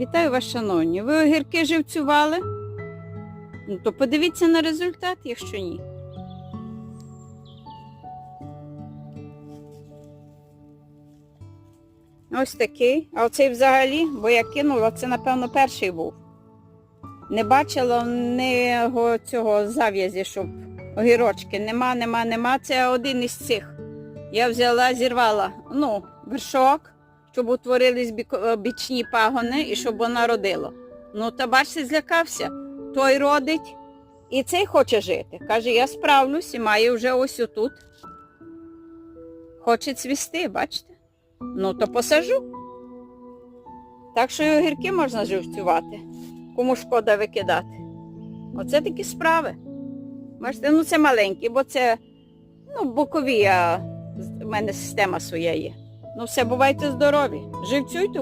Вітаю вас, шановні. Ви огірки живцювали? Ну, то подивіться на результат, якщо ні. Ось такий. А оцей взагалі, бо я кинула, це, напевно, перший був. Не бачила ні цього зав'язі, щоб огірочки. Нема, нема, нема. Це один із цих. Я взяла, зірвала, ну, вершок, щоб утворились бічні пагони і щоб вона родила. Ну, та бачите, злякався. Той родить і цей хоче жити. Каже, я справлюсь і має вже ось отут. Хоче цвісти, бачите? Ну, то посажу. Так що і огірки можна живцювати. Кому шкода викидати. Оце такі справи. Бачите, ну це маленькі, бо це ну, бокові, а в мене система своя є. Ну все, бувайте здорові. Живцюйте